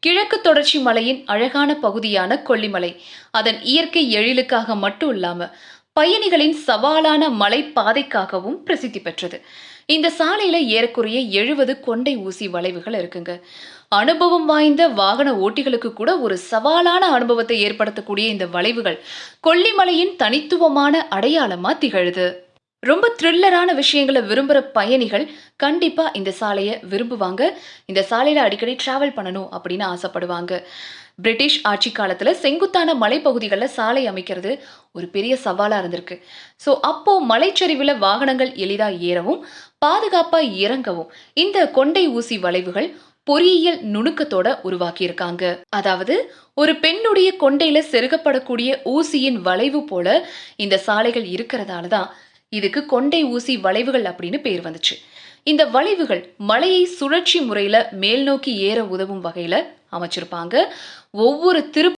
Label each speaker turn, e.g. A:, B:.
A: கிழக்கு தொடர்ச்சி மலையின் அழகான பகுதியான கொல்லிமலை. அதன் இயற்கை எழிலுக்காக மட்டும் இல்லாம பயணிகளின் சவாலான மலை பாதைக்காகவும் பிரசித்தி பெற்றது. இந்த சாலையில ஏறக்குறைய எழுபது கொண்டை ஊசி வளைவுகள் இருக்குங்க. அனுபவம் வாய்ந்த வாகன ஓட்டிகளுக்கு கூட ஒரு சவாலான அனுபவத்தை ஏற்படுத்தக்கூடிய இந்த வளைவுகள் கொல்லிமலையின் தனித்துவமான அடையாளமா திகழுது. ரொம்ப த்ரில்லரான விஷயங்களை விரும்புகிற பயணிகள் கண்டிப்பாக இந்த சாலையை விரும்புவாங்க. இந்த சாலையில் அடிக்கடி ட்ராவல் பண்ணணும் அப்படின்னு ஆசைப்படுவாங்க. பிரிட்டிஷ் ஆட்சி காலத்தில் செங்குத்தான மலைப்பகுதிகளில் சாலை அமைக்கிறது ஒரு பெரிய சவாலாக இருந்திருக்கு. ஸோ அப்போ மலைச்சரிவில் வாகனங்கள் எளிதாக ஏறவும் பாதுகாப்பாக இறங்கவும் இந்த கொண்டை ஊசி வளைவுகள் பொறியியல் நுணுக்கத்தோட உருவாக்கியிருக்காங்க. அதாவது ஒரு பெண்ணுடைய கொண்டையில செருகப்படக்கூடிய ஊசியின் வளைவு போல இந்த சாலைகள் இருக்கிறதால தான் இதுக்கு கொண்டை ஊசி வளைவுகள் அப்படின்னு பேர் வந்துச்சு. இந்த வளைவுகள் மலையை சுழற்சி முறையில மேல் நோக்கி ஏற உதவும் வகையில அமைச்சிருப்பாங்க. ஒவ்வொரு திரு